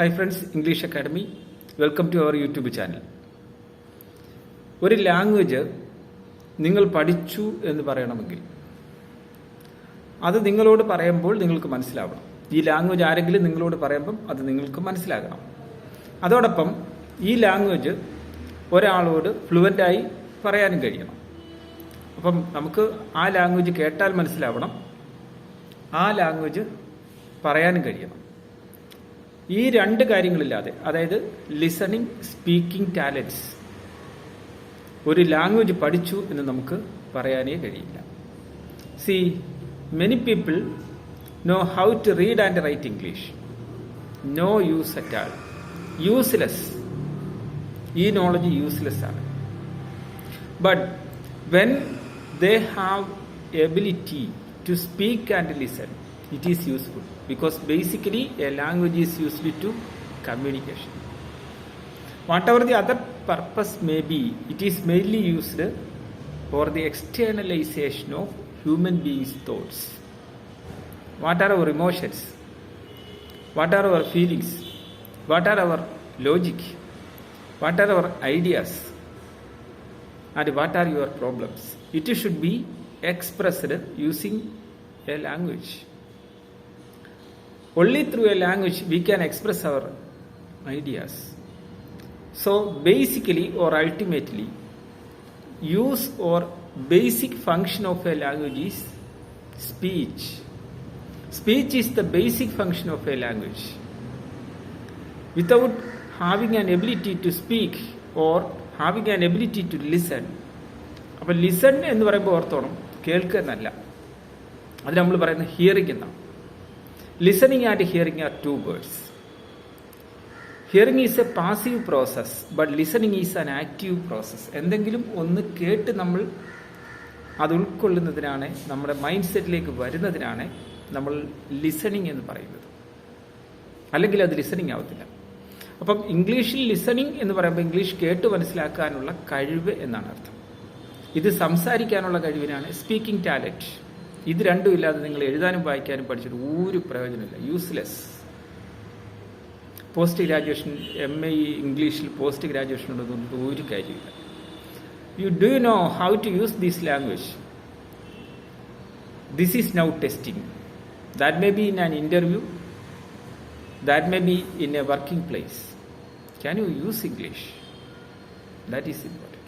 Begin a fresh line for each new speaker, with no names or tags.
Hi friends English academy welcome to our YouTube channel ഒരു language നിങ്ങൾ പഠിച്ചു എന്ന് പറയണമെങ്കിൽ അത് നിങ്ങളോട് പറയുമ്പോൾ നിങ്ങൾക്ക് മനസ്സിലാവണം. ഈ ലാംഗ്വേജ് ആരെങ്കിലും നിങ്ങളോട് പറയുമ്പം അത് നിങ്ങൾക്ക് മനസ്സിലാകണം. അതോടൊപ്പം ഈ ലാംഗ്വേജ് ഒരാളോട് ഫ്ലുവന്റായി പറയാനും കഴിയണം. അപ്പം നമുക്ക് ആ ലാംഗ്വേജ് കേട്ടാൽ മനസ്സിലാവണം. ആ ലാംഗ്വേജ് പറയാനും കഴിയണം. ഈ രണ്ട് കാര്യങ്ങളില്ലാതെ അതായത് ലിസണിങ് സ്പീക്കിംഗ് ടാലൻസ് ഒരു ലാംഗ്വേജ് പഠിച്ചു എന്ന് നമുക്ക് പറയാനേ കഴിയില്ല. See many people know how to read and write English no use at all useless ഈ നോളജ് യൂസ്ലെസ് ആണ്. But when they have ability to speak and listen it is useful because basically a language is used to communication. Whatever the other purpose may be, it is mainly used for the externalization of human beings' thoughts. What are our emotions? What are our feelings? What are our logic? What are our ideas? And what are your problems? It should be expressed using a language. Only through a language we can express our ideas. So, basically or ultimately, use or basic function of a language is speech. Speech is the basic function of a language. Without having an ability to speak or having an ability to listen, അപ്പം listen എന്ന് പറയുമ്പോൾ ഓർത്തോണം കേൾക്കുക എന്നല്ല അത് നമ്മൾ പറയുന്നത് hearing എന്നാണ് listening and hearing are two words. Hearing is a passive process but listening is an active process എന്തെങ്കിലും ഒന്ന് കേട്ട് നമ്മൾ അത് ഉൾക്കൊള്ളുന്നതിനാണ് നമ്മുടെ മൈൻഡ് സെറ്റിലേക്ക് വരുന്നതിനാണ് നമ്മൾ ലിസണിങ് എന്ന് പറയുന്നത്. അല്ലെങ്കിൽ അത് ലിസണിങ് ആവത്തില്ല. അപ്പം ഇംഗ്ലീഷിൽ ലിസണിങ് എന്ന് പറയുമ്പോൾ ഇംഗ്ലീഷ് കേട്ട് മനസ്സിലാക്കാനുള്ള കഴിവ് എന്നാണ് അർത്ഥം. ഇത് സംസാരിക്കാനുള്ള കഴിവിനാണ് സ്പീക്കിംഗ് ടാലന്റ് ഇത് രണ്ടും ഇല്ലാതെ നിങ്ങൾ എഴുതാനും വായിക്കാനും പഠിച്ചിട്ട് ഒരു പ്രയോജനമില്ല. Useless post graduation M A ഇംഗ്ലീഷിൽ പോസ്റ്റ് ഗ്രാജുവേഷൻ ഉണ്ടെന്നൊന്നും ഒരു കാര്യമില്ല. You do know how to use this language this is now testing that may be in an interview that may be in a working place can you use English that is important